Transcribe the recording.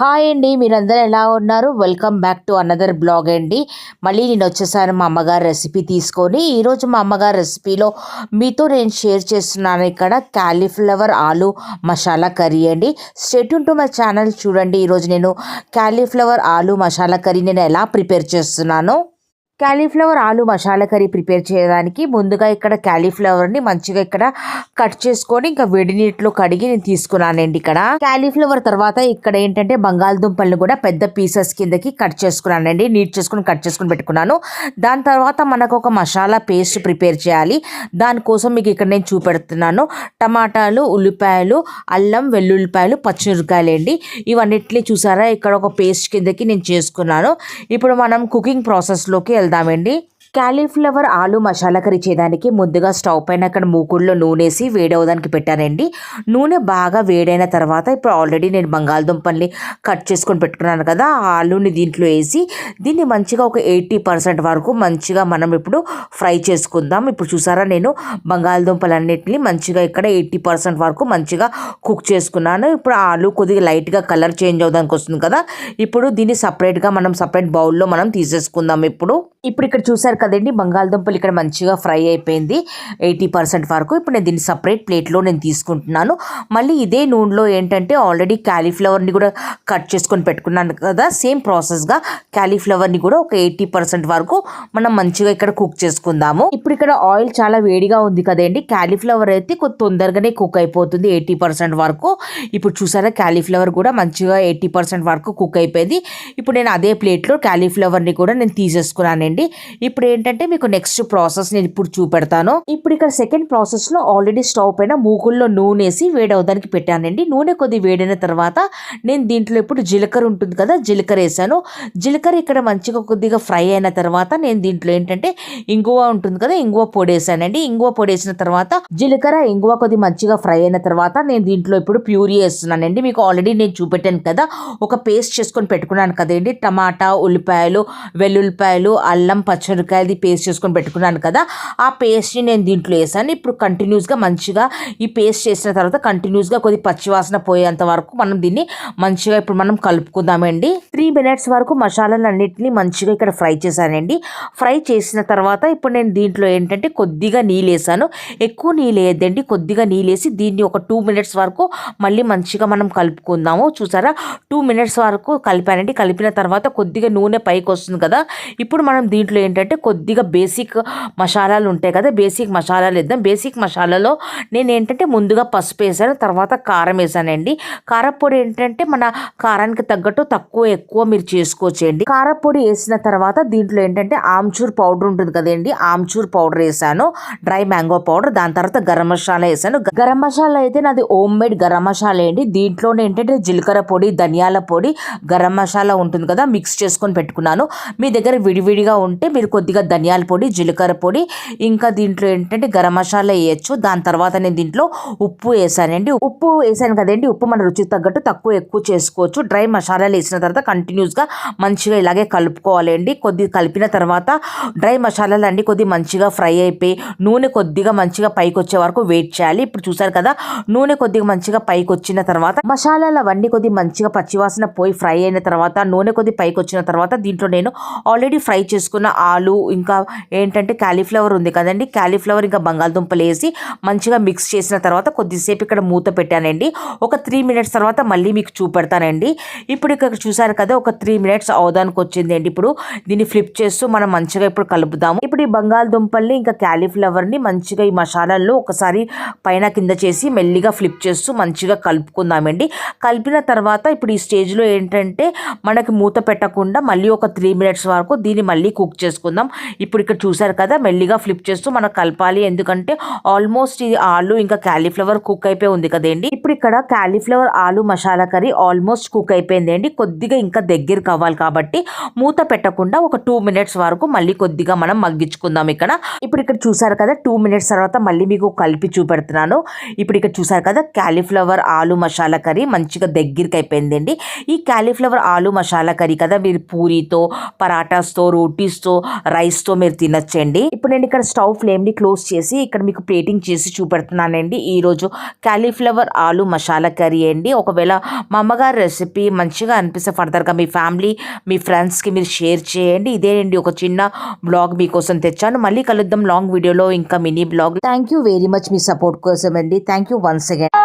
Hi అండి మీరందరూ ఎలా ఉన్నారు? Welcome back to another blog అండి. మళ్ళీ నేను వచ్చేసాను మా అమ్మగారు రెసిపీ తీసుకొని. ఈరోజు మా అమ్మగారి రెసిపీలో మీతో నేను షేర్ చేస్తున్నాను ఇక్కడ క్యాలీఫ్లవర్ ఆలు మసాలా కర్రీ అండి. స్టేట్ టు మై ఛానల్ చూడండి ఈరోజు నేను క్యాలీఫ్లవర్ ఆలు మసాలా కర్రీ నేను ఎలా ప్రిపేర్ చేస్తున్నానో. Cauliflower aloo masala curry prepare చేయడానికి ముందుగా ఇక్కడ క్యాలీఫ్లవర్ని మంచిగా ఇక్కడ కట్ చేసుకొని ఇంకా వేడి నీటిలో కడిగి నేను తీసుకున్నానండి ఇక్కడ. క్యాలీఫ్లవర్ తర్వాత ఇక్కడ ఏంటంటే బంగాళదుంపల్ని కూడా పెద్ద పీసెస్ కిందకి కట్ చేసుకున్నానండి. నీట్ చేసుకుని కట్ చేసుకుని పెట్టుకున్నాను. దాని తర్వాత మనకు ఒక మసాలా పేస్ట్ ప్రిపేర్ చేయాలి. దానికోసం మీకు ఇక్కడ నేను చూపెడుతున్నాను. టమాటాలు ఉల్లిపాయలు అల్లం వెల్లుల్లిపాయలు పచ్చిమిరపకాయలు అండి ఇవన్నిటిని చూసారా? ఇక్కడ ఒక పేస్ట్ కిందకి నేను చేసుకున్నాను. ఇప్పుడు మనం కుకింగ్ ప్రాసెస్లోకి వెళ్దామండి క్యాలీఫ్లవర్ ఆలు మసాలా కర్రీ చేయడానికి ముందుగా స్టవ్ పైన అక్కడ మూకుడులో నూనె వేసి వేడవడానికి పెట్టానండి. నూనె బాగా వేడైన తర్వాత ఇప్పుడు ఆల్రెడీ నేను బంగాళదుంపల్ని కట్ చేసుకొని పెట్టుకున్నాను కదా ఆ ఆలుని దీంట్లో వేసి దీన్ని మంచిగా ఒక ఎయిటీ పర్సెంట్ వరకు మంచిగా మనం ఇప్పుడు ఫ్రై చేసుకుందాం. ఇప్పుడు చూసారా నేను బంగాళదుంపలన్నిటిని మంచిగా ఇక్కడ ఎయిటీ పర్సెంట్ వరకు మంచిగా కుక్ చేసుకున్నాను. ఇప్పుడు ఆలు కొద్దిగా లైట్గా కలర్ చేంజ్ అవడానికి వస్తుంది కదా ఇప్పుడు దీన్ని సపరేట్గా మనం సపరేట్ బౌల్లో మనం తీసేసుకుందాం ఇప్పుడు. ఇప్పుడు ఇక్కడ చూసారు కదండి. బంగాళదుంపలు ఇక్కడ మంచిగా ఫ్రై అయిపోయింది. ఎయిటీ పర్సెంట్ వరకు ఇప్పుడు నేను దీన్ని సపరేట్ ప్లేట్లో నేను తీసుకుంటున్నాను. మళ్ళీ ఇదే నూనెలో ఏంటంటే ఆల్రెడీ క్యాలీఫ్లవర్ని కూడా కట్ చేసుకొని పెట్టుకున్నాను కదా. సేమ్ ప్రాసెస్గా క్యాలీఫ్లవర్ని కూడా ఒక ఎయిటీ పర్సెంట్ వరకు మనం మంచిగా ఇక్కడ కుక్ చేసుకుందాము. ఇప్పుడు ఇక్కడ ఆయిల్ చాలా వేడిగా ఉంది కదండి. క్యాలీఫ్లవర్ అయితే కొద్ది తొందరగానే కుక్ అయిపోతుంది ఎయిటీ పర్సెంట్ వరకు. ఇప్పుడు చూసారా క్యాలీఫ్లవర్ కూడా మంచిగా ఎయిటీ పర్సెంట్ వరకు కుక్ అయిపోయింది. ఇప్పుడు నేను అదే ప్లేట్లో క్యాలీఫ్లవర్ని కూడా నేను తీసేసుకున్నానండి. ఇప్పుడు ఏంటంటే మీకు నెక్స్ట్ ప్రాసెస్ నేను ఇప్పుడు చూపెడతాను. ఇప్పుడు ఇక్కడ సెకండ్ ప్రాసెస్లో ఆల్రెడీ స్టవ్ పైన మూకుల్లో నూనె వేసి వేడవడానికి పెట్టానండి. నూనె కొద్ది వేడైన తర్వాత నేను దీంట్లో ఇప్పుడు జీలకర్ర ఉంటుంది కదా జీలకర్ర వేసాను. జీలకర్ర ఇక్కడ మంచిగా కొద్దిగా ఫ్రై అయిన తర్వాత నేను దీంట్లో ఏంటంటే ఇంగువ ఉంటుంది కదా ఇంగువ పొడి వేసానండి. ఇంగువ పొడి వేసిన తర్వాత జీలకర్ర ఇంగువ కొద్ది మంచిగా ఫ్రై అయిన తర్వాత నేను దీంట్లో ఇప్పుడు ప్యూరీ వేస్తున్నానండి. మీకు ఆల్రెడీ నేను చూపెట్టాను కదా ఒక పేస్ట్ చేసుకొని పెట్టుకున్నాను కదండి. టమాటా ఉల్లిపాయలు వెల్లుల్లిపాయలు అల్లం అది పేస్ట్ చేసుకొని పెట్టుకున్నాను కదా ఆ పేస్ట్ని నేను దీంట్లో వేసాను. ఇప్పుడు కంటిన్యూస్గా మంచిగా ఈ పేస్ట్ చేసిన తర్వాత కంటిన్యూస్గా కొద్ది పచ్చివాసన పోయేంత వరకు మనం దీన్ని మంచిగా ఇప్పుడు మనం కలుపుకుందామండి. త్రీ మినిట్స్ వరకు మసాలాలు అన్నిటిని మంచిగా ఇక్కడ ఫ్రై చేశానండి. ఫ్రై చేసిన తర్వాత ఇప్పుడు నేను దీంట్లో ఏంటంటే కొద్దిగా నీళ్ళు వేసాను. ఎక్కువ నీళ్ళు వేయద్దండి. కొద్దిగా నీళ్ళు వేసి దీన్ని ఒక టూ మినిట్స్ వరకు మళ్ళీ మంచిగా మనం కలుపుకుందాము. చూసారా? టూ మినిట్స్ వరకు కలిపానండి. కలిపిన తర్వాత కొద్దిగా నూనె పైకి వస్తుంది కదా. ఇప్పుడు మనం దీంట్లో ఏంటంటే కొద్దిగా బేసిక్ మసాలాలు ఉంటాయి కదా బేసిక్ మసాలాలు వేద్దాం. బేసిక్ మసాలాలో నేను ఏంటంటే ముందుగా పసుపు వేసాను తర్వాత కారం వేసానండి. కారపొడి ఏంటంటే మన కారానికి తగ్గట్టు తక్కువ ఎక్కువ మీరు చేసుకోవచ్చండి. కారపొడి వేసిన తర్వాత దీంట్లో ఏంటంటే ఆమ్చూర్ పౌడర్ ఉంటుంది కదండి ఆమ్చూర్ పౌడర్ వేసాను డ్రై మ్యాంగో పౌడర్ దాని తర్వాత గరం మసాలా వేసాను. గరం మసాలా అయితే నాది హోమ్ మేడ్ గరం మసాలా అండి. దీంట్లో ఏంటంటే జీలకర్ర పొడి ధనియాల పొడి గరం మసాలా ఉంటుంది కదా మిక్స్ చేసుకొని పెట్టుకున్నాను. మీ దగ్గర విడివిడిగా ఉంటే మీరు కొద్దిగా ధనియాల పొడి జీలకర్ర పొడి ఇంకా దీంట్లో ఏంటంటే గరం మసాలా వేయచ్చు. దాని తర్వాత నేను దీంట్లో ఉప్పు వేసానండి. ఉప్పు వేసాను కదండి ఉప్పు మన రుచికి తగ్గట్టు తక్కువ ఎక్కువ చేసుకోవచ్చు. డ్రై మసాలాలు వేసిన తర్వాత కంటిన్యూస్గా మంచిగా ఇలాగే కలుపుకోవాలండి. కొద్ది కలిపిన తర్వాత డ్రై మసాలాలు అండి కొద్ది మంచిగా ఫ్రై అయిపోయి నూనె కొద్దిగా మంచిగా పైకి వచ్చే వరకు వెయిట్ చేయాలి. ఇప్పుడు చూసారు కదా నూనె కొద్దిగా మంచిగా పైకి వచ్చిన తర్వాత మసాలాలు అవన్నీ కొద్ది మంచిగా పచ్చివాసన పోయి ఫ్రై అయిన తర్వాత నూనె కొద్ది పైకి వచ్చిన తర్వాత దీంట్లో నేను ఆల్రెడీ ఫ్రై చేసుకున్న ఆలు ఇంకా ఏంటంటే క్యాలీఫ్లవర్ ఉంది కదండి. క్యాలీఫ్లవర్ ఇంకా బంగాళదుంపలు వేసి మంచిగా మిక్స్ చేసిన తర్వాత కొద్దిసేపు ఇక్కడ మూత పెట్టానండి. ఒక త్రీ మినిట్స్ తర్వాత మళ్ళీ మీకు చూపెడతానండి. ఇప్పుడు ఇక్కడ చూసారు కదా ఒక త్రీ మినిట్స్ అవదానికి వచ్చింది అండి. ఇప్పుడు దీన్ని ఫ్లిప్ చేస్తూ మనం మంచిగా ఇప్పుడు కలుపుదాము. ఇప్పుడు ఈ బంగాళదుంపల్ని ఇంకా క్యాలీఫ్లవర్ని మంచిగా ఈ మసాలాల్లో ఒకసారి పైన కింద చేసి మెల్లిగా ఫ్లిప్ చేస్తూ మంచిగా కలుపుకుందామండి. కలిపిన తర్వాత ఇప్పుడు ఈ స్టేజ్లో ఏంటంటే మనకి మూత పెట్టకుండా మళ్ళీ ఒక త్రీ మినిట్స్ వరకు దీన్ని మళ్ళీ కుక్ చేసుకుందాం. ఇప్పుడు ఇక్కడ చూసారు కదా మెల్లిగా ఫ్లిప్ చేస్తూ మనం కలపాలి. ఎందుకంటే ఆల్మోస్ట్ ఇది ఆలు ఇంకా క్యాలీఫ్లవర్ కుక్ అయిపోయి ఉంది కదండి. ఇప్పుడు ఇక్కడ cauliflower aloo masala curry almost cook అయిపోయింది అండి. కొద్దిగా ఇంకా దగ్గర కావాలి కాబట్టి మూత పెట్టకుండా ఒక టూ మినిట్స్ వరకు మళ్ళీ కొద్దిగా మనం మగ్గించుకుందాం ఇక్కడ. ఇప్పుడు ఇక్కడ చూసారు కదా టూ మినిట్స్ తర్వాత మళ్ళీ మీకు కలిపి చూపెడుతున్నాను. ఇప్పుడు ఇక్కడ చూసారు కదా క్యాలీఫ్లవర్ ఆలు మసాలా కర్రీ మంచిగా దగ్గరికి అయిపోయిందండి ఈ క్యాలీఫ్లవర్ ఆలు మసాలా కర్రీ కదా మీరు పూరితో పరాటాస్తో రోటీస్తో రైస్తో మీరు తినొచ్చండి. ఇప్పుడు నేను ఇక్కడ స్టవ్ ఫ్లేమ్ని క్లోజ్ చేసి ఇక్కడ మీకు ప్లేటింగ్ చేసి చూపెడుతున్నానండి. ఈరోజు క్యాలీఫ్లవర్ ఆలు మసాలా కర్రీ అండి. ఒకవేళ మా అమ్మగారి రెసిపీ మంచిగా అనిపిస్తే ఫర్దర్గా మీ ఫ్యామిలీ మీ ఫ్రెండ్స్కి మీరు షేర్ చేయండి. ఇదేనండి ఒక చిన్న బ్లాగ్ మీకోసం తెచ్చాను. మళ్ళీ కలుద్దాం లాంగ్ వీడియోలో ఇంకా mini blog. Thank you very much me support కోసం అండి థ్యాంక్ యూ వన్స్ అగైన్.